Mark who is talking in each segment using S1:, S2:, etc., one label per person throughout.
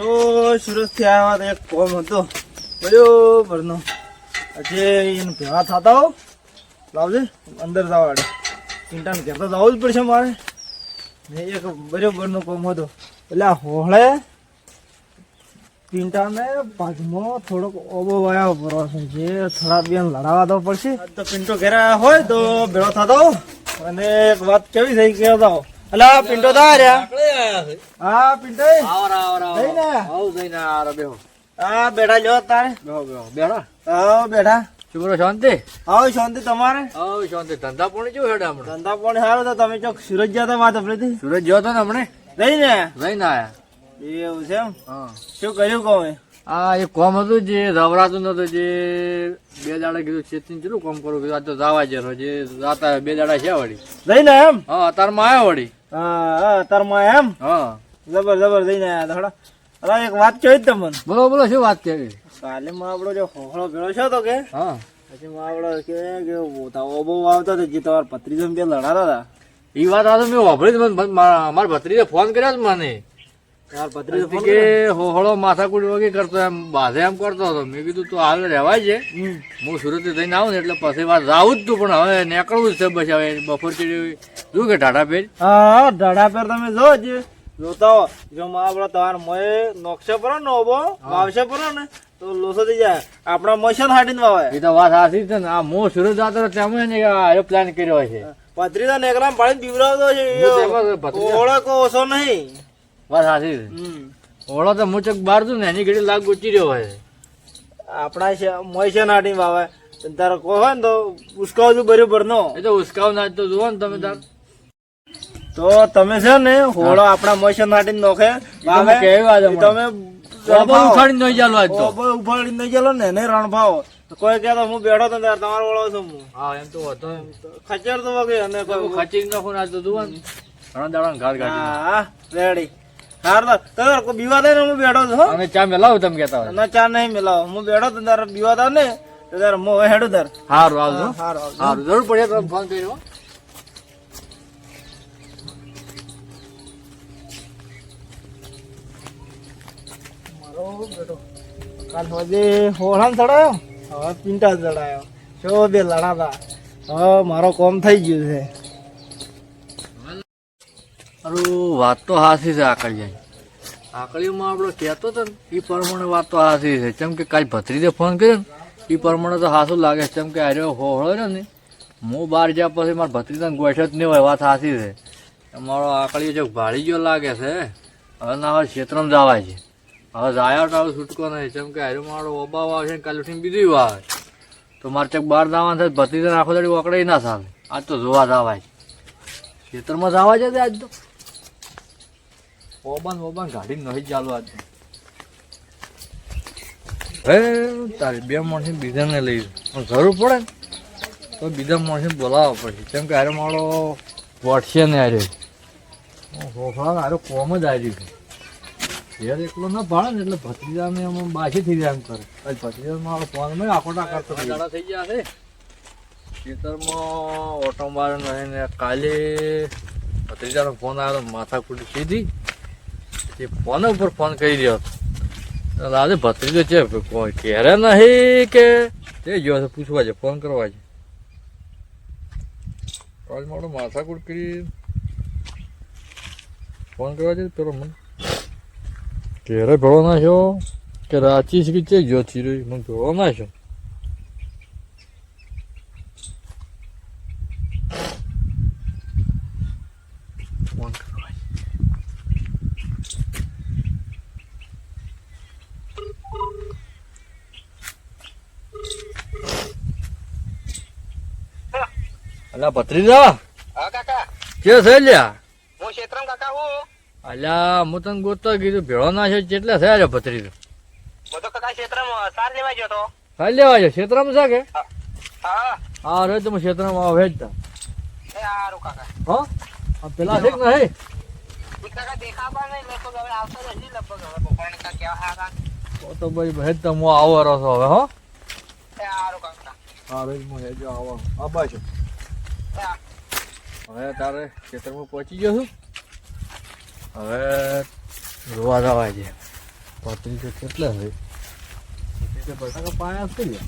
S1: તો સુરતથી આવ્યા તો એક કોમ હતો. કયો નો આજે એને ભેગા થતા હો. લાવજે, અંદર જવા વાળે ચિંતા કહેતો જવું જ પડશે મારે. ને એક બરોબર નો કોમ હતો. એટલે આ હોળે પિંટાને ભાગમાં થોડોક ઓબો વાયા પરો છે. જે થોડા બેન લડાવા તો પડશે. તો પિંટો ઘેરા હોય તો ભેળો થતો અને એક વાત કેવી થઈ કે હતો પિંટો તો આ રહ્યા હા પિંટો જઈને હા બેઠા જો તારે હા બેઠા
S2: શાંતિ
S1: આવો શાંતિ તમારે
S2: આવ શાંતિ ધંધા પણ જો હેડા હમણાં
S1: ધંધા પાણી સારું તો તમે ચોક સુરત ગયા હતા વાત આપડે
S2: સુરત ગયો તો ને હમણે
S1: જઈને
S2: લઈને આયા
S1: એવું છે એમ
S2: હા
S1: શું કર્યું કહું
S2: આ એક કોમ હતું જે રવરાતું નતું જે બે દાડા કીધું ચેતન ચેટલું કોમ કરું કીધું આ તો જવા જેરો જે જાતા બે દાડા છે વળી
S1: જઈને એમ
S2: હા અતારમાં આવ્યા વળી
S1: તારમાં એમ?
S2: હા.
S1: જબર જબર જઈને થોડા અલા એક વાત કહી તમને.
S2: બોલો બોલો શું વાત કેવી
S1: કાલે માં આપણો જે હોહળો ભેળો છે તો કે?
S2: હા.
S1: પછી માં આપણો કે કે બહુ આવતા હતા જે તમારા પત્રીજો બે લડાતા હતા.
S2: એ વાત આ તો મેં વાપરી જ મને મારા ભત્રીએ ફોન કર્યો જ મને. કે હોહળો માથાકૂટ વગી કરતો એમ બાધે એમ કરતો હતો. મેં કીધું તું હાલ રહેવાય છે. હું સુરત જઈને આવું ને એટલે પછી વાત જાવું જ તું પણ હવે નીકળવું જ છે બસ. હવે બપોર ચડી શું કે ટાટા પેજ
S1: હા ઢાઢા પર તમે જો જે. જોતા જો માં આપણો તમાર મોય પર ને વાવશે પર ને તો લોસો થઈ જાય. આપણા મોશન હાડીને વાવે.
S2: એ તો વાત સાચી છે ને. આ સુરત જતો તેમાં પ્લાન કર્યો છે.
S1: પત્રીજો નેકરામ પાડીને બીવરાવતો છે.
S2: હું તેમાં ભત્રીજા-
S1: ઓળો કો ઓછો નહીં.
S2: વાત સાચી છે. ઓળો તો મુચક બાર દઉં ને એની ઘડી લાગ ગુચી રહ્યો હોય.
S1: આપણા છે મોય નાટી વાવે. તારો કહો હોય ને તો ઉસકાવ છું બરોબર નો.
S2: એ તો ઉસકાવ ના તો જુઓ ને તમે તાર.
S1: તો તમે છે ને હોળો આપણા મોશન નાટી નોખે. વાવે.
S2: કેવી
S1: વાત તમે
S2: ઓબો ઉખાડીને નહીં ચાલો આજ તો.
S1: ઉફાડીને નહીં ચાલો ને એને રણભાવ. કોઈ કહે તો હું બેઠો તો ત્યારે તમારો ઓળો છું હું.
S2: હા એમ તો હતો.
S1: ખચર તો વગે અને કોઈ
S2: ખચી નાખું ને તો જુઓ ને. ઘણા દાડા ઘાટ કાઢી
S1: હા રેડી. હાર તારે કોઈ બીવા થાય ને હું બેઠો છો
S2: અમે ચા મેલાવ તમે કેતા હોય.
S1: ના ચા નહીં મેલાવ. હું બેઠો તો તારે બીવા થાય ને તારે મો હેડો તાર.
S2: આવજો.
S1: હારું આવજો.
S2: જરૂર પડે તો ફોન કર્યો.
S1: મારો બેટો કાલ સુધી હોળાન ચડાયો? હવે પિંટા ચડાયો. બે લડાતા? હવે મારો કોમ થઈ ગયું છે.
S2: અરું વાત તો હાસી છે આકળિયા આકળીમાં આપણો કહેતો હતો ને એ પ્રમાણે વાત તો હાસી છે. કેમ કે કાલ ભત્રીજે ફોન કર્યો ને એ પ્રમાણે તો હાસું લાગે છે. કેમ કે આર્યો હોળો રહ્યો ને, હું બહાર જ્યાં પછી મારા ભત્રીજાને ગોઠ્યો જ નહીં હોય, વાત હાસી છે. મારો આકળીઓ જો ભાળી ગયો લાગે છે, હવે ના હવે ક્ષેત્રમાં જવાય છે. હવે જાયા હવે છૂટકો નહીં. કેમ કે હાર્યો મારો ઓબાવ આવશે ને, કાલે ઉઠીને બીજું આવે. તો મારે ચક બહાર જવાનું થાય ભત્રીજાને આખો દાડી ઓકડે ના સામે આજ તો જોવા જવાય ખેતરમાં જવા છે આજ તો? ઓબન ઓબન ગાડી નહીં ચાલુ આજે હે તારી બે માણસે બીજાને લઈ પણ જરૂર પડે ને તો બીજા માણસ બોલાવવા પડશે કેમ કે હારે મારો વોટશે ને અરે હોફળા હારે કોમ જ આવી ગયો. ઘેર એકલો ના ભાડે ને એટલે ભત્રીજાને એમ બાસી થઈ જાય એમ કરે. આજ ભત્રીજા મારો ફોન મેં આખો કરતો દાડા થઈ ગયા છે? ખેતરમાં ઓટો મારે ને કાલે ભત્રીજાનો ફોન આવ્યો માથા કુટી સીધી. તે ફોન ઉપર ફોન કરી રહ્યો હતો. આજે ભત્રીજો છે કોઈ ઘેરે નહીં કે તે ગયો છે, પૂછવા છે, ફોન કરવા છે. આજ મારો માથાકૂટ કરી ફોન કરવા છે, પેલો મને ઘેરે ભેળો નાખ્યો કે રાચી છે કે ચે ગયો ચીરો મને ભેળો નાખ્યો અલા ભત્રીજા
S3: હા કાકા.
S2: કે છે લ્યા?
S3: હું ક્ષેત્રમ કાકા હું.
S2: અલ્યા હું તને ગોતતો કીધું ભેળો ના છે કેટલા છે રે ભત્રીજો?
S3: બધો કાકા ક્ષેત્રમ સાર લેવા ગયો તો.
S2: લેવા છે ક્ષેત્રમાં છે કે?
S3: હા.
S2: હા. રે તમે ક્ષેત્રમાં આવે જ તા.
S3: એ હારું કાકા.
S2: હા? આ પેલા છે કે નહીં?
S3: કાકા દેખાવા નહીં લગભગ હવે આવતો જ લગભગ. હવે બપોરને કાકા કેવા હા કાકા
S2: તો ભાઈ ભેજ તો હું આવો રહો છો હવે હો.
S3: એ કાકા.
S2: હા રે હું હેજો આવો. આબા છું.
S3: એ હા.
S2: હવે તારે ખેતરમાં પહોંચી ગયો છું. હવે રોવા જવાય છે. પત્રીસો કેટલા પત્રીસો બટાકા પાયા કરી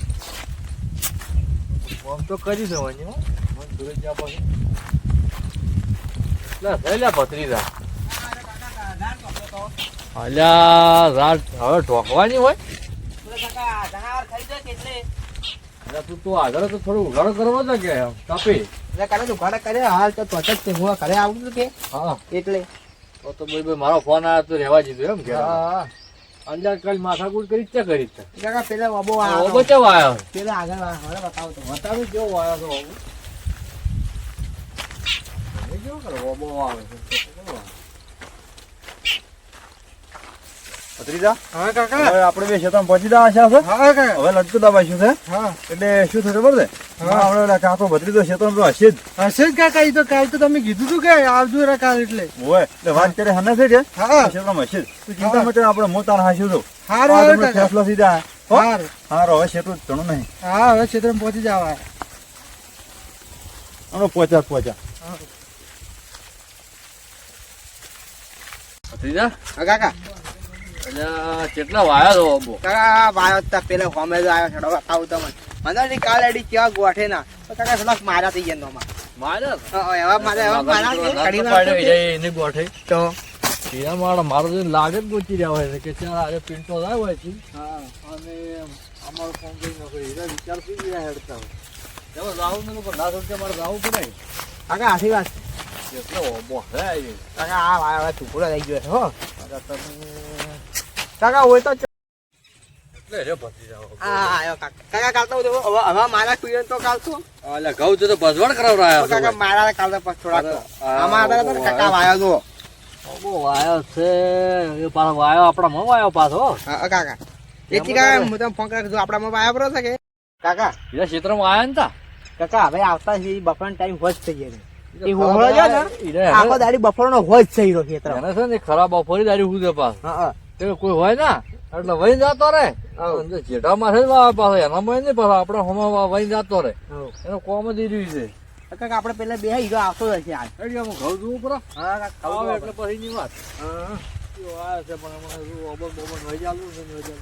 S2: ફોન તો કરી દેવાની મને જોઈ જ્યાં પછી. છે લ્યા પત્રીસા અલ્યા રાત હવે ઢોકવાની હોય? તું તો આગળ તો થોડું ઉઘાડો કરવો તો કે કાપી
S3: હાલ તો તો જ હું ઘરે આવું છું કે?
S2: હા.
S3: એટલે.
S2: તો તો ભાઈ મારો ફોન આવ્યો તો રહેવા દીધું એમ કે
S3: હા
S2: અંજાર કાલ માથાકૂટ કરી ચા કરી છે
S3: કાકા પેલા બાબો
S2: આવ્યો
S3: પેલા આગળ હવે બતાવો તો.
S2: બતાવી કેવો આવ્યો તો બાબુ? કેવો કરો? બાબો આવે છે કેવો આવે?
S4: ભત્રીજા?
S3: હા કાકા.
S4: હવે આપણે બે ખેતરમાં પહોંચી દા આશા છે
S3: હા કાકા.
S4: હવે લટકું દબાઈશું છે?
S3: હા.
S4: એટલે શું થશે ખબર છે? આપણે કાકો ભત્રીજો ખેતરમાં તો હશે જ
S3: હશે જ કાકા એ તો કાલ તો તમે કીધું તું કે આવજો રે કાલ એટલે.
S4: હોય એટલે વાત કરે હને છે કે
S3: હા.
S4: ખેતરમાં હશે જ તું ચિંતા મત આપણે હું હાસ્યું છું.
S3: હારું
S4: આ
S3: હારું
S4: તમને
S3: કાકા.
S4: ફેસલો સીધા. હો?
S3: હારું.
S4: હવે ખેતરું ઘણું નહીં.
S3: હા હવે ક્ષેત્રમાં પહોંચી જવા
S4: અમે પહોંચ્યા પહોંચ્યા
S2: ભત્રીજા?
S3: હા કાકા.
S2: કેટલા વાયો તો બાબો
S3: કાકા વાયો તા. પેલા હોમે જ આવ્યો છડો બતાવું તમને. મને ની કાલેડી કેવા ગોઠે ના. તો કાકા થોડાક મારા થઈ ગયા નોમાં એવા મારા એવા મારા તો કે-
S2: એને ગોઠે.
S3: તો?
S2: એના મારા મારો તો લાગે જ ગોચી રહ્યા હોય છે કે ચાલ આજે પિન્ટો થાય હોય છે.
S3: હા
S2: અને અમારો ફોન કરી એના વિચાર થઈ ગયા હેડતા હોય. ને પચાસ રૂપિયા મારે રાહું પડે
S3: કાકા આશી વાત.
S2: કેટલો ઓબો હે
S3: કાકા આ વાયો ટુકડો થઈ ગયો છે હો.
S2: તમે
S3: કાકા હોય તો કાકા હવે
S2: ને
S3: આવતા છે બફાનો ટાઈમ હોજ થઈ ગયો ને આખો દાડી બફારો હોજ થઈ રહ્યો ખેતર
S2: એને છે ને ખરાબ બફોરી હું પાસ
S3: હા
S2: કોઈ હોય ના. એટલે વહી જતો રે. જેઠામાં છે પાસે એના પાછો એનામાં નહીં પાછો આપણે હોમાં વહી જતો રે. એનો કોમ જ રહ્યું છે.
S3: કાકા આપણે પેલા બે હીરો આવતો જ
S2: છે ઘઉં જોવું પડે.
S3: હા કાકા
S2: એટલે પછી ની વાત.
S3: હા.
S2: છે પણ એમાં ઓબન બોબન વહી છે વહી.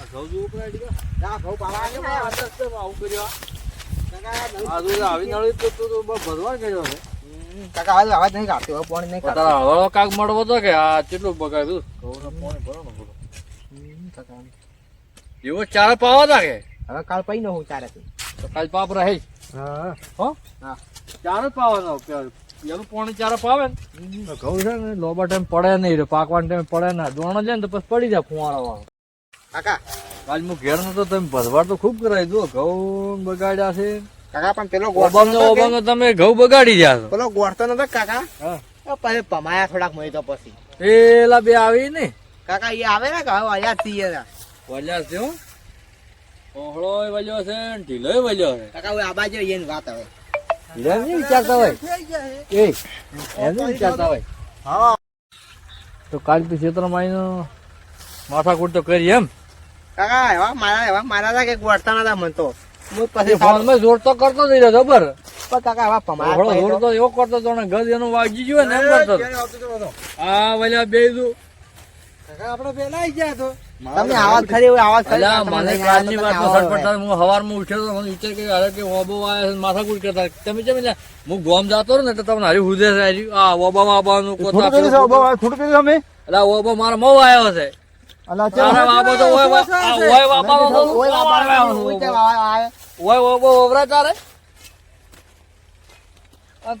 S2: આ ઘઉં જોવું પડે એડિયા
S3: ના પાવા
S2: આવું કર્યું આવી નળી તો ભરવા ગયો છે.
S3: કાકા આજ અવાજ નહીં કાઢતો હવે પાણી નહીં કાઢતો
S2: તારા કાક મળવો તો કે આ કેટલું બગાડ્યું? ઘઉંને પાણી ભરવાનું બધું
S3: હમ,
S2: એવો ચાર પાવા તા કે?
S3: હવે કાલ પઈ નો હું ચારે
S2: તો. કાલ પાપ રહે.
S3: હા?
S2: હો.
S3: હા.
S2: ચાર જ પાવાનો પેલું. પોણી ચાર પાવે ને. ઘઉં છે ને લોબા ટાઈમ પડે નહીં પાકવાના ટાઈમ પડે ના. દોણો જાય ને તો પછી પડી જાય ફુવારા વાળો
S3: કાકા.
S2: કાલ હું ઘેર નતો તમે ભરવાડ તો ખૂબ કરાવી દો ઘઉં બગાડ્યા છે.
S3: કાકા પણ પેલો
S2: ઓબામ ઓબામ તમે ઘઉં બગાડી ગયા છો.
S3: પેલો ગોળતો નતો કાકા. પછી પમાયા થોડાક મહી તો પછી.
S2: પેલા બે આવી ને.
S3: કાકા એ આવે ને કાકા હવે તીએ ના? ગયા
S2: છે હો. ઓહળોય વલ્યો છે ને ઢીલોય વલ્યો છે.
S3: કાકા હવે આ બાજુ એની વાત હવે.
S2: ઢીલા નહીં વિચારતા હોય. એ એમ વિચારતા હોય.
S4: હા.
S2: તો કાલ તો ક્ષેત્રમાં આવીને માથાકૂટ તો કરી એમ.
S3: કાકા એવા મારા એવા મારા કે ગોળતા નતા મન તો. હું પછી
S2: ફોન જોર તો કરતો જ રહ્યો જબર
S3: પણ કાકા
S2: જોર તો એવો કરતો તો ને ગજ એનું વાગી ગયું ને એમ કરતો હતો. વલ્યા બે દુ
S3: કાકા આપણે પેલા આવી ગયા તો. તમે આવાજ ખરી હોય આવાજ ખરી
S2: મને કાલની
S3: આવ્યા તો
S2: વાતમાં
S3: તમે
S2: સટપટ થાય. હું સવારમાં ઉઠ્યો તો મને વિચાર કર્યો અરે કે ઓબો આયા છે માથાકૂટ કરતા. તમે કેમ એટલે હું ગોમ જતો ને એટલે તમને હારી હુદે. આ ઓબા બાબાનું કોતા
S4: કરી અમે?
S2: અલા ઓબો મારો મો આવ્યો છે.
S4: અલા
S2: તારા બાબો તો ઓય બાબા ઓય બાબા
S3: ઓય બાબા આવે.
S2: ઓય ઓબો ઓવરા તારે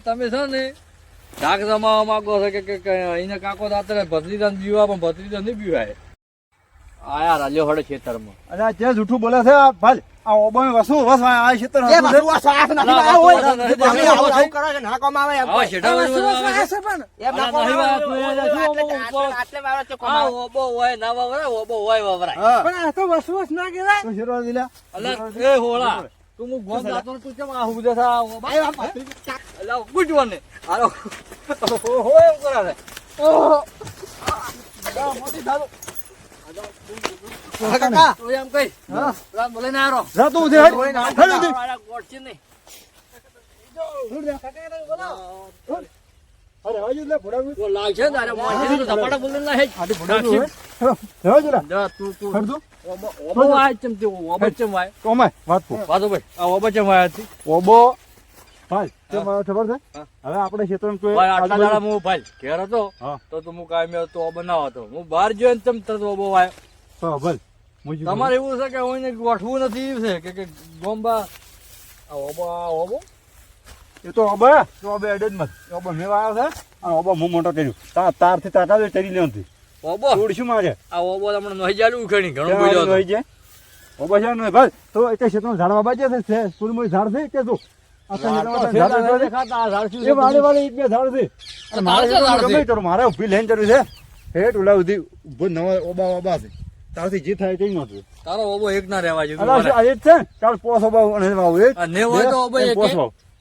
S2: તમે છે ને, ઢાક જમાવા માંગો છો કે એને કાકો દાતરે ભત્રીજાને બીવા પણ ભત્રીજા નહીં બીવાય આયા રાલ્યો હડે ખેતરમાં.
S4: આ જે જૂઠું બોલે છે, આ ભાઈ. આ ઓબામે વસુ વસ આ ખેતર હતું છે.
S3: બાપુ, આ નથી
S2: અલા,
S3: હોય. તમે. આવું- આવું કરો કે ના કોમ આવે એમ એ
S2: વળી
S3: શ્વાસ
S2: આવે છે.
S3: પણ. એમ ના કોમ આવે. આટલે- મારો છે કોમ
S2: ઓબો હોય ના વવરાય ઓબો હોય વવરાય
S3: પણ આ તો વસવસ ના કહેવાય.
S4: તો શેરવા દીલા
S2: અલા એ હોળા તું હું ગોમ જાતો તું કેમ આ હુદે થા ઓબા અલા ગુજવાન ને હાલો હો એમ કરા રે
S3: હા, કાકા.
S2: તું એમ કઈ.
S4: હા.
S2: બોલે ના આરો
S4: જા તું ઉધે હેડ. હેડ ઉધે.
S2: વાળા છે નહીં.
S4: અરે હવે એટલે ભોળાવી
S2: તો લાગશે ને તારે મોંથી તો ઝપાટા બોલીને ના હેજ.
S4: આથી ભોળાવી હવે હવે
S2: જા તું તું.
S4: ખરદું
S2: ઓબો ઓબો વાય ચમ તે ઓબો ચમ વાય.
S4: કોમાય વાત પૂછ
S2: વાતો ભાઈ આ ઓબો ચમ વાય હતી.
S4: ઓબો. ભાઈ તે ખબર છે? હવે આપણે ક્ષેત્રમાં કોઈ
S2: આટલા દાડા હું ભાઈ ઘેર હતો તો તું હું કાંઈ તો ઓબો હતો. હું બહાર જોઈને ચમ તરત ઓબો વાય.
S4: તો ભલ મુજી
S2: તમારે એવું છે કે કોઈને ગોઠવું નથી છે કે કે ગોંબા. ઓબા ઓબો.
S4: એ તો ઓબે ઓબે એડે જ મત ઓબો મેં વાયો છે અને ઓબો હું મોટો કર્યું. તાર તારથી તાકા દે ચડી લેવતી
S2: ઓબો?
S4: થોડી શું મારે.
S2: આ ઓબો તમને નહીં ચાલુ ખણી ઘણો બોલ્યો
S4: નહીં જે ઓબો છે ને ભાઈ તો એ ક્ષેત્રમાં ઝાડ બાબા છે સુરમઈ ઝાડ છે કે તો એક મારે ઊભી લઈને જરૂર છે. હેઠ ઉલા ઊભો નવા ઓબા ઓબા છે. તારથી જે થાય તે નથી
S2: તારો ઓબો એક ના રહેવા
S4: જોઈએ આજે છે તાર પોસ ઓબા અને વાવ એક.
S2: ને હોય તો ઓબો એક
S4: પોસ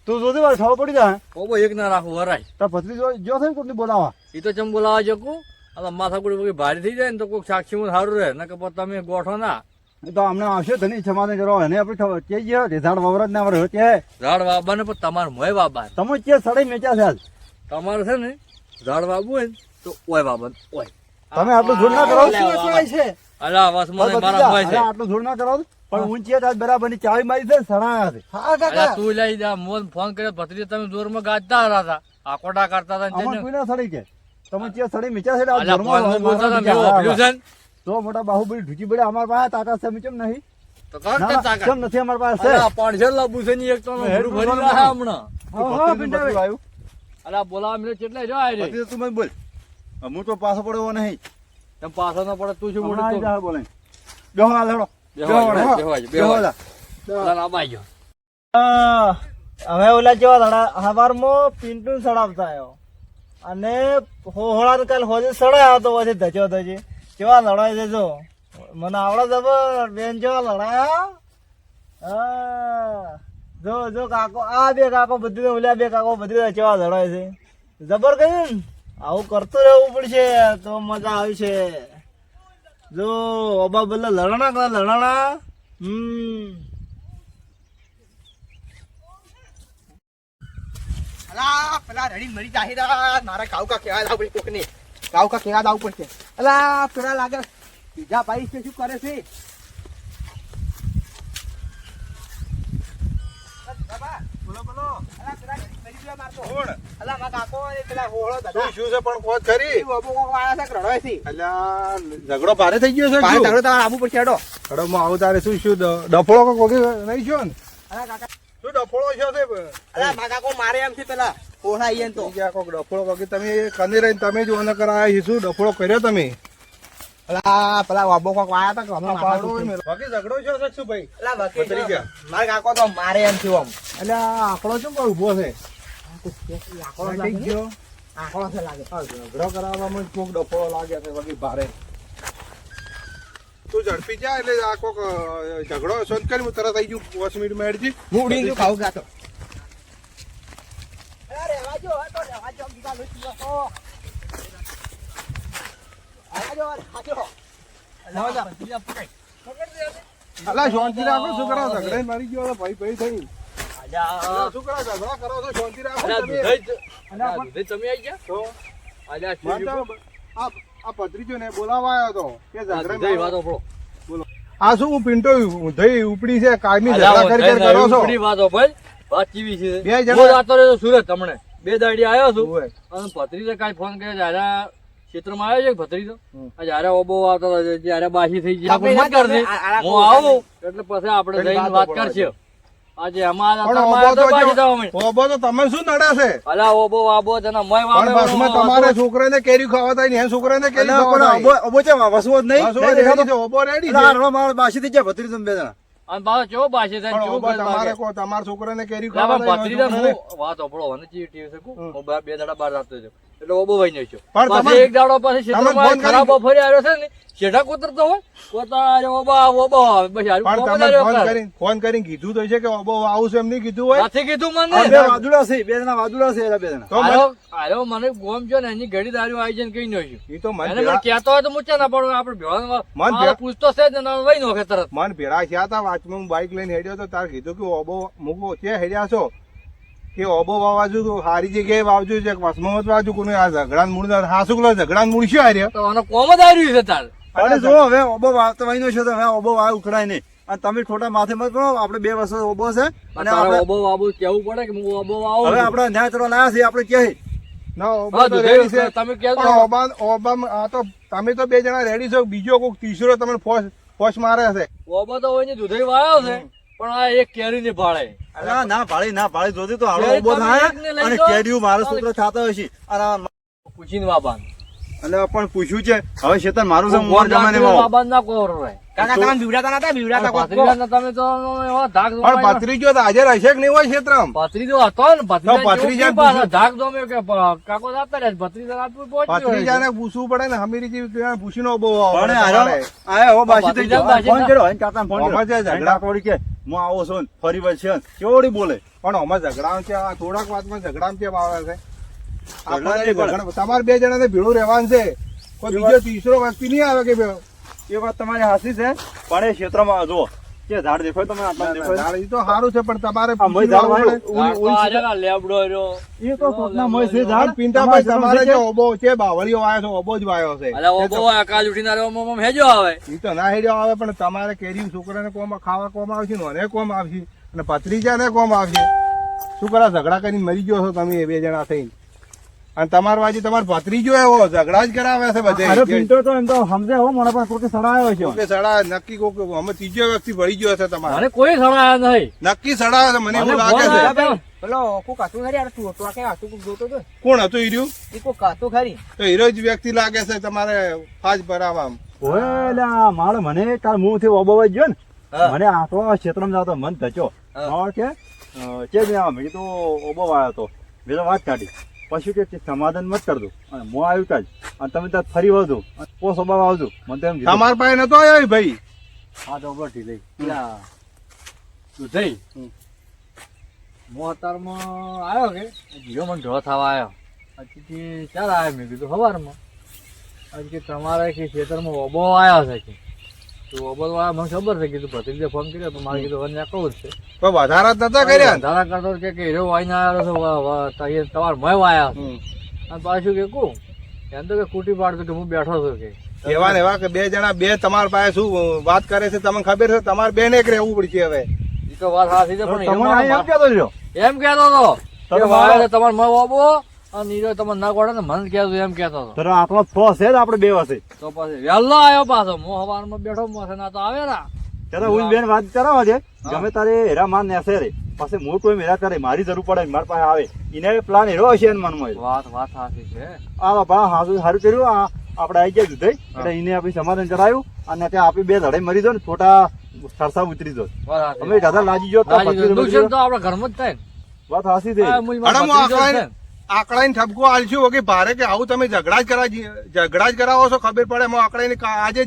S4: તું જોતી વાર ખાવ પડી જાય.
S2: ઓબો એક ના રાખું વરાય.
S4: તાર ભત્રી જો જો થઈ ને બોલાવા
S2: એ તો ચમ બોલાવા જકુ? આ માથા કુડી ભારે થઈ જાય ને તો કોઈક સાક્ષી માં સારું રહે. નકર પછી તમે ગોઠો ના.
S4: તો અમને આવશે ધની સમાધાન જરો એને આપણે ખબર કે જે ઢેસાડ જ ના વર કે.
S2: ઝાડ વાવવા ને પણ તમાર મોય વાવવા.
S4: તમે કે સડે મેચ્યા છે
S2: તમારે છે ને ઝાડ વાવવું હોય તો ઓય વાવન ઓય.
S4: તમે આટલું જોર ના કરો.
S2: અલા વસમાં
S4: પણ
S2: મારા મોય
S4: અરે
S2: છે.
S4: આટલું જોર ના કરો. પણ ઊંચી આજ બરાબરની ચાવી મારી છે સણા છે
S2: અલા તું લઈ જા મોન ફોન કર્યો ભત્રીજો તમે જોરમાં ગાજતા હતા આકોટા કરતા હતા ને
S4: કોઈ ના સડી કે? તમે જે સડી મેચ્યા છે આજ જોરમાં
S2: બોલતા હતા મેં ઓભળ્યું છે
S4: તો મોટા બાહુબલી ઢૂકી પડે અમાર પાસે તાકાત છે કેમ નહીં?
S2: તો તાકાત.
S4: કેમ નથી અમાર પાસે?
S2: અલા પાંચસો લાંબુ છે ને એક તો
S4: મેં હેડ
S2: ભરી રહ્યા હમણાં. અલા બોલાવા મળ્યો કેટલે જો આય
S4: તો તું મને બોલ. હું તો પાછો પડ્યો નહીં.
S2: પાછો ન પડે તું શું
S4: આવી
S2: બોલું.
S4: બેહો હાલ હેડો
S1: હવે ઓલા જેવા ધડા હવારમાં પિન્ટુ સડાવતા આવ્યો અને હોળા કાલ હોજે સડાયો તો પછી ધચો ધચી કેવા લડાઈ છે જો. મને આવડે જબર બેન જેવા લડાયા? જો જો કાકો આ બે કાકો બધી ઓલા બે કાકો બધી ચેવા લડાય છે. જબર કહ્યું ને? આવું કરતું રહેવું પડશે, તો મજા આવી છે. જો અબા બદલે લડાણા કરે લડાણા હમ.
S3: અલા, પેલા રડી મરી જાય. મારા કાવકા કેવા લાવું પડે કોકને. કાવકા કેવા લાવું પડશે. અલા, પેલા લાગે બીજા ભાઈ છે, શું કરે છે?
S4: બોલો બોલો
S3: અલા, પેલા ગયો અલા કાકો કોક
S4: ઝઘડો ભારે થઈ ગયો છે
S3: આબુ પડશે હેડો
S4: ઘડોમાં આવું તારે શું શું ડફોળો કે નહીં છો ને? શું ડફોળો છો? તે
S3: અલા મારા કાકો મારે એમ છે પેલા હોળા આઈ તો.
S4: બીજા કોક ડફોળો કોકી. તમે કને રહીને તમે જ ઓને કરાયા શું ડફોળો કર્યો તમે?
S3: અલા પેલા બાબુ કોક આયા તા કે
S4: પાડો બાકી ઝઘડો છો ભાઈ?
S3: અલા બાકી
S4: ગયા.
S3: મારા કાકો તો મારે એમ થયું આમ.
S4: એટલે આ શું પર ઊભો છે? ગયો.
S3: છે લાગે.
S4: ઝઘડો કરાવવામાં કોક ડફોળો લાગે છે બાકી ભારે. તું ઝડપી જા એટલે આ કોક ઝઘડો શોધ કરી હું તરત આવી ગયું પાંચ મિનિટમાં હેડજી.
S3: હું ઉડી જો ખાવું ગાતો.
S4: અલા શાંતિ રાખો શું કરો? ઝઘડે મારી ગયો તો ભાઈ ભાઈ થઈ આ ભત્રીજો ને બોલાવા આવ્યો તો કે
S2: આ
S4: ઝઘડે
S2: દૂધઈ
S4: મારો-
S2: વાતો પડો.
S4: આ શું હું પિન્ટો ઊંધાઈ ઉપડી છે? કાયમી ઝઘડા કરી કરી કરો છો?
S2: ઉપડી વાતો ભાઈ વાત કેવી છે?
S4: બે જણા-
S2: જાતો રહ્યો સુરત તમને બે દાડી આવ્યો છું. અને ભત્રીજો કાઈ ફોન કર્યો જ્યારે ક્ષેત્રમાં આવ્યો છે કે ભત્રીજો?
S4: જયારે
S2: આ જ્યારે ઓબો આવતો હતો બાસી થઈ
S3: આપણે
S2: મત
S3: આ-
S2: હું આવું એટલે પછી આપણે જઈને
S4: વાત
S2: કરશે. આજે અમારા તમારે
S4: ઓબો
S2: તો.
S4: ઓબો તમે શું નડે છે
S2: અલા ઓબો તેના મોય
S4: તમારે છોકરાને કેરી ને છોકરાને કેરી
S1: અલા, પણ
S4: ખાવા
S1: અબો- અબો છે, વસવો જ નહીં.
S4: છે, ઓબો રેડી
S1: બાસી ને બે જણા.
S2: અને થાય,
S4: ઓબો તમારે
S2: લાગે.
S4: કહો છોકરાને કેરી
S2: એટલે આમાં
S4: ખાવા
S2: વાત સાંભળો, અને ચેવી છે કુ? બે- બે દાડા બહાર જતો. એટલે ઓબો ભાઈ નહીં ગયો.
S4: પણ
S2: પાછી એક દાડો પાછી ક્ષેત્રમાં ખરાબો ફરી આવ્યો છે ને શેઠા કૂતરતો હોય કોતા ઓબા ઓબો આવે બસ
S4: પણ તમે ફોન
S2: કરે.
S4: કરીને ફોન કરીને કીધું તો છે કે ઓબો આવું છે એમ નહીં કીધું હોય
S2: નથી કીધું મને
S1: બે વાદુડા છે, બે જણા વાદુડા છે, બે જણા.
S2: આયો મને ગોમ છે ને એની ઘડી દારૂ આવી જઈને ને કઈ નહીં
S4: એ તો મને
S2: મને કહેતો હોય તો મૂચા ના પડો આપણે ભેળા
S4: મન
S2: પૂછતો છે ને વહી નોખે તરત
S4: મન ભેળા થયા હતા વાંચમાં હું બાઈક લઈને હેડ્યો તો તાર કીધું કે ઓબો મૂકો ત્યાં હેડ્યા છો
S5: કે ઓબો વાવાજુ તો સારી જગ્યાએ વાવજો છે વસમાં વાવજો કોને આ ઝઘડા મૂળ હાસુ કલો ઝઘડા મૂળ શું હારે
S2: તો કોમ જ આવ્યું છે તાર.
S4: અને જો હવે ઓબો વાવતો વહીનો છે તો હવે ઓબો વાવ ઉખડાય નહીં. અને તમે ખોટા માથે મત કરો આપણે બે વર્ષ ઓબો છે અને આપણે
S2: ઓબો વાવો કેવું પડે કે હું ઓબો વાવો?
S4: હવે આપણે ન્યાય કરવા લાયા છીએ આપણે કહે
S5: ના ઓબો તો રેડી છે.
S2: તમે કહો
S5: ઓબા ઓબા આ તો તમે તો બે જણા રેડી છો બીજો કોઈક તીસરો તમને ફોસ ફોસ મારે છે
S2: ઓબો તો હોય ને દુધઈ વાયો છે. પણ આ એક કેરી ની ભાળે.
S4: ના ના ભાળી ના ભાળી જોતી તો હાડો
S2: ઊભો
S4: થાય અને. કેરીયું મારો સૂત્ર ખાતા હોય છે અને
S2: પૂછીને વાબાન.
S4: એટલે પણ પૂછ્યું છે હવે શેતન મારું છે મોર જમાને
S2: વાબાન ના કોર રે
S3: કાકા તમે બીવડાતા નતા બીવડાતા કોક કહો.
S2: તમે તો એવા ધાક
S5: પણ
S2: દોમાય
S5: જો હાજર હશે કે નહીં હોય ક્ષેત્રમાં
S2: જો હતો ને ભત્રીજા
S5: ભત્રીજા
S2: કેવું પાછો ધાક દોમ્યો કે કાકો જાતા રહે ભત્રીજા રાજપૂત પહોંચ્યો
S5: ભત્રીજાને પૂછવું પડે ને હમીરી જેવી ત્યાં પૂછીને
S4: પણ
S5: પડે
S4: આયો આયો હો બાસી થઈ ગયો ફોન કર્યો કાકાને ફોન કર્યો.
S5: ઝઘડા-
S4: કોડી કે હું આવો છું ને ફરી ને કેવડી બોલે.
S5: પણ આમાં ઝઘડા છે આ થોડાક વાતમાં ઝઘડા કેમ આવે છે? તમારે બે જણાને ભેળું રહેવાનું છે. કોઈ બીજો તીસરો વ્યક્તિ નહીં આવે કે
S4: એ વાત તમારી હાસી છે. પણ એ ક્ષેત્રમાં જુઓ કે ઝાડ દેખાય તમને આટલા દેખાય?
S5: ઝાડ ઈ તો સારું છે પણ તમારે
S4: આ મય ઝાડ વાળું
S5: પડે.
S4: ઉલી- ઉલી
S2: આ
S4: ક્ષેત્ર-
S2: જરા લેબડો રહ્યો.
S4: એ તો કોકના મય છે ઝાડ?
S5: પણ પિંટાભાઈ
S4: તમારે
S5: તમારે જે ઓબો છે બાવળીઓ વાયો છે ઓબો જ વાયો છે.
S2: અલા ઓબો આકાશ ઉઠીને આવ્યો મમ મમ હેજો આવે.
S5: ઈ તો ના હેડ્યો આવે પણ તમારે કેરી છોકરાને કોમ ખાવા કોમ આવશે ને કોમ આવશે અને ભત્રીજાને કોમ આવશે. શું કરા ઝઘડા કરીને મરી ગયો છો તમે એ બે જણા થઈને? અને તમાર વાજી તમારો ભત્રીજો એવો ઝઘડા જ કરાવે છે
S4: અરે પિન્ટો તો એમ તો સમજે હો મને પાસે કોકે સડાયો છે.
S5: કે સડા નક્કી કોક અમે ત્રીજો વ્યક્તિ ભળી ગયો છે તમારે.
S2: અરે કોઈ સડાયા નહીં.
S5: નક્કી સડાયો છે મને એવું લાગે છે.
S3: પેલો કોક હતું ખરી? અરે તું હતો કે હતું કોક જોતો તો
S5: કોણ હતું હીર્યું?
S3: એ કોક હતું ખરી?
S5: તો હીરો જ વ્યક્તિ લાગે છે તમારે ફાજ ભરાવા
S4: ઓય એટલે આ મને કાલ મું થી ઓબો ગયો ને. મને આટલો ક્ષેત્રમાં જાતો મન ધચો. કે ચેજ મેં તો ઓબો વાળ્યો તો મેં તો વાત કાઢી. પછી કે સમાધાન મત કરજો. અને મો આવ્યું કાજ અને તમે ત્યાં ફરી વળજો. પો સ્વભાવ આવજો. મને તો એમ.
S5: તમારા પાસે નતો આવ્યો એ ભાઈ?
S2: હા તો ઊભો ઢીલી તું જઈ. હું અત્યારમાં આવ્યો કે? જીઓ મને ઢો થવા આવ્યો. પછી ચાલ આવ્યો? મેં કીધું સવારમાં. કે તમારે કે ખેતરમાં ઓબો આવ્યો છે કે? તો વાળા મને ખબર છે કીધું ભત્રીજે ફોન કર્યો તો મારે કીધું હવે જ છે.
S5: કોઈ વધારા જ નતા કર્યા? ને?
S2: કરતો કે કે હીરો વાઈને આવ્યો છે વા- વા- તો એ તમારે મય વાયા. અને પાછું કે કું એમ તો કે કૂટી પાડતું કે હું બેઠો છું કે.
S5: એવા ને એવા કે બે જણા બે તમારા પાસે શું વાત કરે છે તમને ખબર છે? તમારે બેને એક રહેવું પડશે હવે.
S2: એ તો વાત સાચી છે પણ
S4: એમ
S2: મારા- એમ કેતો તમારે મય વાબો અને તમારે ના ને મને કહેતો એમ કેતો હતો.
S4: તો આટલો ફો છે જ આપણે બે વસે
S2: તો પછી વહેલો આવ્યો પાછો. હું હવારમાં બેઠો મોસે ના તો આવે ના
S4: ત્યારે હું બેન વાત કરાવવા છે? ગમે તારે હેરા માન નેસે રે. પાસે મોટું એમ હેરા કરે મારી જરૂર પડે મારા પાસે આવે. એને પ્લાન હેરો હશે એને મનમાં.
S2: વાત વાત સાચી છે.
S4: આ બા હાજુ સારું કર્યું આ આપણે આવી ગયા દુધઈ. એટલે એને આપણે સમાધાન કરાયું અને ત્યાં આપી બે લડાઈ મરી દો ને ખોટા ખર્ચા ઉતરી દો તમે દાદા લાજી જો તો મરી
S2: આપણા ઘરમાં જ થાય
S4: વાત હાસી થઈ
S5: આકડાઈને- ઠપકો આલશું કે ભારે કે આવું તમે ઝઘડા જ કરા ઝઘડા જ કરાવો છો ખબર પડે. હું આકડાઈને આજે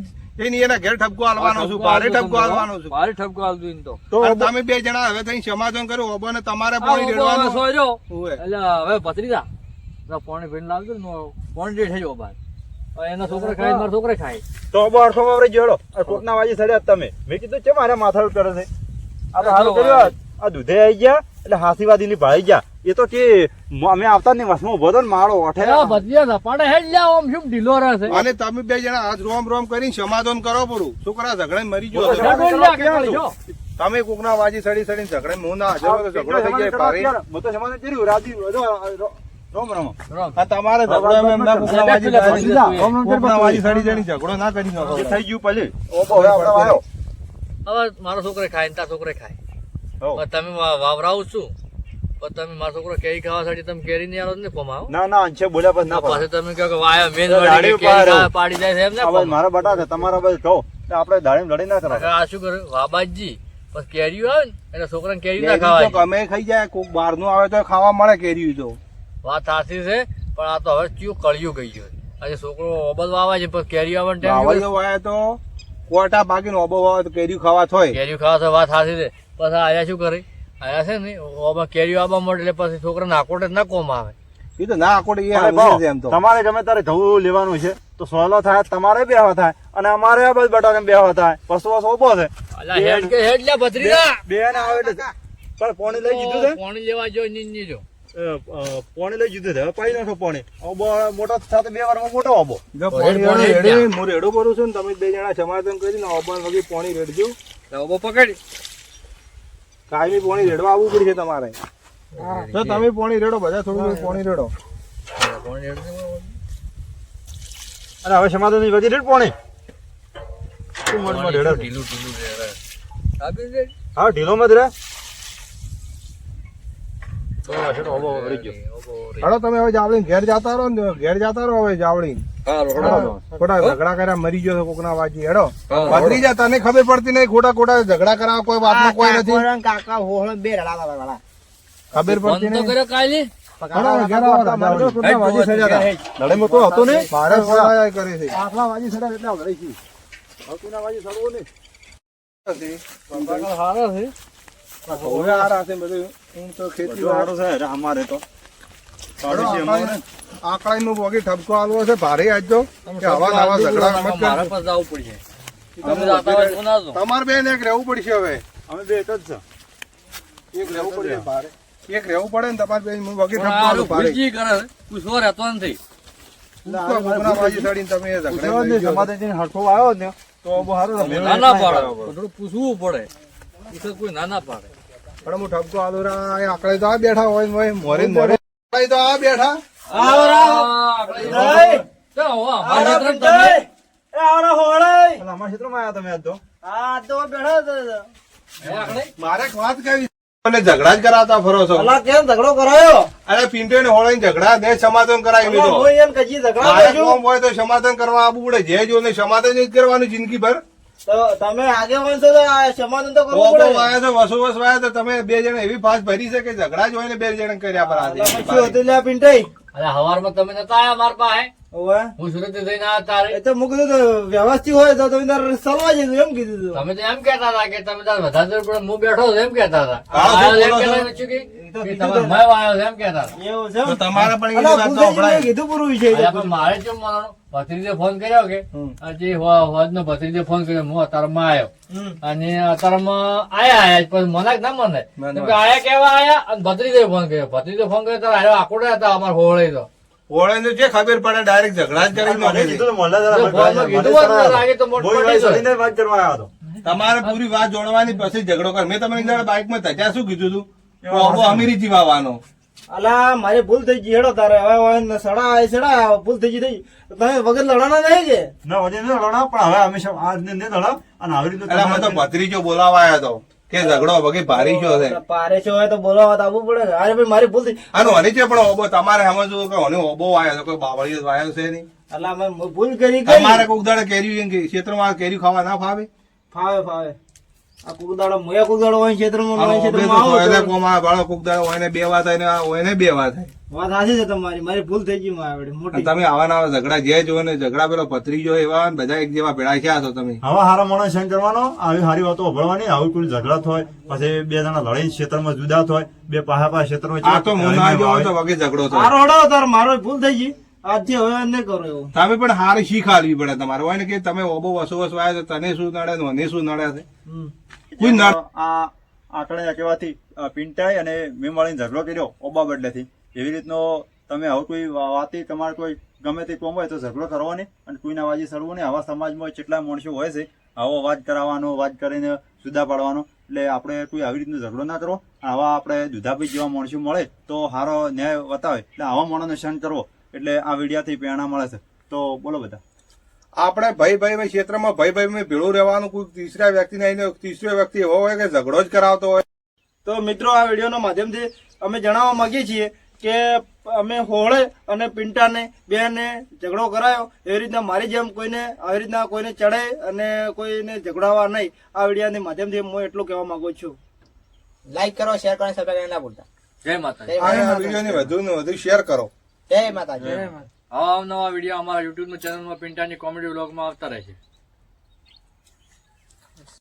S5: એની એના ઘેર ઠપકો આલવાનો છું ભારે ઠપકો આલવાનો છું.
S2: ભારે ઠપકો આલતું તો.
S4: તો
S5: તમે બે જણા હવે થઈ સમાધાન કર્યું ઓબો ને તમારે પાણી રેડવાનું.
S2: સોયરો. એટલે હવે ભત્રીજા પાણી ભરીને લાવજો ને પાણી ડેઠ થઈ ઓબા એના છોકરા ખાય મારા છોકરા ખાય.
S4: તો ઓબો અડસો વાવરે જેડો. આ કોકના વાજી સડ્યા તમે. મેં કીધું છે મારે માથા કરે છે? આ તો હાલ કર્યો. આ દૂધે આવી ગયા એટલે હાસીવાદી ની ભાઈ ગયા. એ તો કે અમે આવતા ને વસમાં ઊભો ને માળો ઓઠે.
S2: ભત્રીજા ધપાડે હેડ લ્યા ઓમ શું ઢીલો રહેશે
S5: અને તમે બે જણા હાથ રોમ રોમ કરીને સમાધાન કરો પૂરું છોકરા ઝઘડે મરી ગયો?
S4: હું.
S5: તમે કોકના વાજી સડી સડી ઝઘડે હું ના હાજર તો ઝઘડો થઈ જાય પારે.
S4: હું તો સમાધાન કર્યું રાજી રોમ રોમ.
S5: આ તમારે ઝઘડો એમ એમ ના કોકના વાજી
S2: પેલા
S5: સડી-
S4: રોમ રોમ
S5: કોકના વાજી સડી સડી ઝઘડો ના કરી શકો
S4: થઈ ગયું પછી. ઓપો હવે આપણે આવ્યો
S2: હવે મારો છોકરો ખાય ને તારા છોકરે ખાય. તમે વાવરાવું છું. પણ તમે મારો છોકરો કેરી ખાવાसाठी તમે કેરી નહીં આલો ને કોમાવો
S4: ના ના અંશે બોલ્યા પછી ના
S2: પાછું તમે કહો કે વાયા મેન
S4: તો
S2: વાળી
S4: દાઢી
S2: કે કેરી
S4: ઉપર
S2: ના પાડી જાય છે એમ ને
S4: મારા બટા છે તમારા બસ કહો. આપણે દાડી લડી ના કરાય.
S2: આ શું કર્યું વાબાજી પછી કેરીઓ આવે ને એટલે છોકરાને કેરી ના ખાવાય.
S5: ગમે ખાઈ જાય કોક બહારનું આવે તો ખાવા મળે કેરી તો.
S2: વાત સાચી છે પણ આ તો હવે ચિયું કળિયું ગઈ ગયું આજે છોકરો ઓબલ વાવે છે પણ કેરી આવવાનું ટાઈમ
S5: વાય તો કોટા ભાગીને ઓબો વાવે તો કેરી ખાવા થોય
S2: કેરી ખાવા તો વાત સાચી છે. પછી આયા શું કરે? આયા છે ને ઓમાં કેરીઓ આવવા મળે એટલે પછી છોકરા નાકોટે ના કોમ આવે.
S5: એ તો ના એ આવે એમ તો.
S4: તમારે ગમે તારે જવું લેવાનું છે તો સોલો થાય તમારે બેહવા થાય અને અમારે આ બસ બટાને બેહવા થાય. પશુ વસ ઊભો છે
S2: હેડ કે હેડ લ્યા ભત્રીજા.
S4: બે ને આવે એટલે પણ પોણી લઈ જીધું છે?
S2: પોણી લેવા જો ની ની જો.
S4: અ, લઈ જીધું છે. હવે પાઈ નાખો પોણી. મોટો સાથે બે વારમાં મોટો
S5: પાણી
S2: પાણી
S5: રેડી, હું રેડો કરું છું ને તમે બે જણા સમાધાન કરીને ઓબાન વગી પોણી રેડજો.
S2: ઓબો પકડી.
S5: કાયમી પોણી રેડવા આવવું પડશે તમારે. તો તમે પોણી રેડો બધા થોડું પોણી પાણી રેડો.
S2: અરે હવે
S4: અને હવે વધી રેડ પોણી? શું મનમાં રેડો?
S2: ઢીલું ઢીલું રેડે.
S4: હા ઢીલો મત રે તો હશે તો આવો વળી ગયો
S2: ઊભો રે.
S5: હેડો તમે હવે જાવડી ઘેર જતા રહો ને ઘેર જતા રહો હવે જાવડી. ખોટા ઝઘડા કર્યા મરી ગયો છે કોકના વાજી હેડો. પથરી જા તને ખબર પડતી નહીં ખોટા ખોટા ઝઘડા કરાવવા કોઈ વાતમાં કોઈ નથી.
S3: કાકા હોળ બે વાળા
S5: ખબર પડતી નહીં.
S2: કાલે
S5: કરે છે.
S4: હવે
S2: છે
S5: હવે બધું ઊંઘ તો ખેતી
S4: વાળો. છે અમારે તો.
S5: આકડાઈ નું બોગી ઠપકો આલવો છે ભારે આજજો કે આવા ને આવા ઝઘડા મત
S2: મારા પર જવું પડશે.
S5: તમારે બેન એક રહેવું પડશે હવે.
S4: અમે બે એક જ છે.
S5: એક રહેવું પડશે ભારે. એક રહેવું પડે ને તમારે બેન હું વગી ઠપકો આલું ભારે.
S2: ખુરશી કરે પૂછવો રહેતો નથી. પૂછવું પડે. કોઈ ના ના પાડે.
S5: પણ હું ઠપકો આલું રા આકડે તો આ બેઠા હોય હોય મોરે મોરે. આકડે તો આ બેઠા.
S4: અને અમારા ક્ષેત્રમાં આવ્યા તમે આજ તો.
S1: હા તો બેઠા હતા
S5: મારે વાત કહેવી મને ઝઘડા જ કરાવતા ફરો છો.
S1: કેમ ઝઘડો કરાયો?
S5: અરે પિંટો ને હોળે ઝઘડા ને સમાધાન કરાવી લીધો. હોય તો સમાધાન કરવા આવવું પડે. જે જો ને સમાધાન જ કરવાનું જિંદગી ભર
S1: તમે આગે વંશો તો સમાધાન તો કરવું પડે.
S5: વાયા તો વસો વસ વાયા તો તમે બે જણા એવી ફાસ ભરી છે કે ઝઘડા જ હોય ને બે જણા કર્યા પર આજે
S1: શું હતું લ્યા પિંટાઈ?
S2: અરે હવારમાં તમે નતા આયા મારા પાસે? હું સુરત જઈને તારે?
S1: તો મું કીધું તો વ્યવસ્થિત હોય તો તમે તારે સલવા જઈશું એમ કીધું તું.
S2: તમે તો એમ હતા કે તમે તાર વધારે બેઠો છું એમ હતા. એમ કહેતા
S5: છો?
S2: કે? ભત્રીજે ફોન કર્યો કે જે હોજ નો ભત્રીજે ફોન કર્યો હું અત્યારમાં આવ્યો. અને અત્યારમાં આયા આયા પણ મને ના મને. આયા કેવા આયા? અને ભત્રીજે ફોન કર્યો. ભત્રીજે ફોન કર્યો તારે આયો આકોડે હતા અમારે હોળે તો.
S5: ઓળે ને જે ખબર પડે ડાયરેક્ટ ઝઘડા જ કરી
S4: મને કીધું જરા.
S2: લાગે તો મોટ
S4: વાત કરવા આવ્યો હતો.
S5: તમારે પૂરી વાત જોડવાની પછી ઝઘડો કર. મેં તમને એક બાઇકમાં ત્યાં શું કીધું તું? ઓબો અમીરી જીવાવાનો.
S1: અલા મારી ભૂલ થઈ ગઈ હેડો તારે. હવે સડા આય સડા ભૂલ થઈ ગઈ થઈ તમે વગર લડાના નહીં કે?
S4: ના વગર ન લડાવ પણ હવે હંમેશા આજ ને લડાવ અને આવી રીતે
S5: ભત્રીજો બોલાવા આવ્યો હતો કે ઝઘડો વગી ભારી છો છે
S1: પારે છો હોય તો બોલાવા તો આવવું પડે. અરે ભાઈ મારી ભૂલ થઈ
S5: અને ઓની છે પણ ઓબો તમારે સમજવું કે ઓને ઓબો આવ્યો તો કોઈ બાવળીઓ તો આવ્યો છે નહીં.
S1: એટલે અમે ભૂલ કરી
S5: તમારે કોક દાડે કેરી ક્ષેત્રમાં કેરી ખાવા ના ફાવે?
S1: ફાવે ફાવે. આ કુકદાડો મોયા કુકદાડો હોય ક્ષેત્રમાં
S5: આ
S1: ક્ષેત્રમાં આવો
S5: કોઈને
S1: તો-
S5: બાળો કોક દાડે ઓને બે વાત થાય ને આ ઓને બે વાત થાય.
S1: વાત સાચી છે તમારી મારી ભૂલ થઈ ગઈ મારી
S5: અને
S1: મોટી.
S5: તમે આવા ઝઘડા જે જો ને ઝઘડા પેલો ભત્રીજો એવા ને બધા એક જેવા ભેળા થયા છો તમે.
S4: હવે હારા માણસ સંગ કરવાનો આવી સારી વાતો ભળવાની આવી કોઈ ઝઘડા થાય પછી બે જણા લડાઈ ક્ષેત્રમાં જુદા થાય બે પાહા પાહા ક્ષેત્રમાં
S5: આ તો વગી ઝઘડો થાય.
S1: તાર મારો ભૂલ થઈ ગઈ. આજથી હવે ન કરો એવું.
S5: તમે પણ હાર શીખ આલવી પડે તમારે. હોય ને કે તમે ઓબો વસો વસો આવ્યા તને શું નડે ને મને શું નડે છે? કોઈ નડ
S6: આ આંકડા કહેવાથી પિંટાઈ અને મેમવાળીને ઝઘડો કર્યો ઓબા બદલેથી. એવી રીતનો તમે હવે કોઈ વાતી તમારે કોઈ ગમે તે કોમ હોય તો ઝઘડો કરવો નહીં અને કોઈના વાજી સડવું નહીં. આવા સમાજમાં કેટલા માણસો હોય છે આવો વાત કરાવવાનો વાત કરીને જુદા પાડવાનો. એટલે આપણે કોઈ આવી રીતનો ઝઘડો ના કરવો આવા આપણે દુધાભાઈ જેવા માણસો મળે તો સારો ન્યાય બતાવે એટલે આવા માણસનો સહન કરવો. એટલે આ વિડિયાથી પ્રેરણા મળે છે. તો બોલો બધા.
S5: આપણે ભાઈ ભાઈ ભાઈ ક્ષેત્રમાં ભાઈ ભાઈ માં ભેળું રહેવાનું કોઈ તીસરા વ્યક્તિ નહીં તીસરો વ્યક્તિ એવો હોય કે ઝઘડો જ કરાવતો હોય.
S1: તો મિત્રો આ વિડીયોના માધ્યમથી અમે જણાવવા માંગીએ છીએ કે અમે હોળે અને પિંટાને બેને ઝઘડો કરાયો. એવી રીતના મારી જેમ કોઈને આવી રીતના કોઈને ચડે અને કોઈને ઝઘડાવા નહીં. આ વિડીયાની માધ્યમથી હું એટલું કહેવા માંગુ છું.
S3: લાઈક કરો શેર કરો સબસ્ક્રાઈબ કરવા ના ભૂલતા.
S2: જય માતા
S3: જય
S5: આ વિડીયોને વધુ ને વધુ શેર કરો.
S3: જય માતાજી.
S2: આવા નવા વીડિયો અમારા યુટ્યુબ ચેનલમાં પિન્ટાની કોમેડી વ્લોગમાં આવતા રહે છે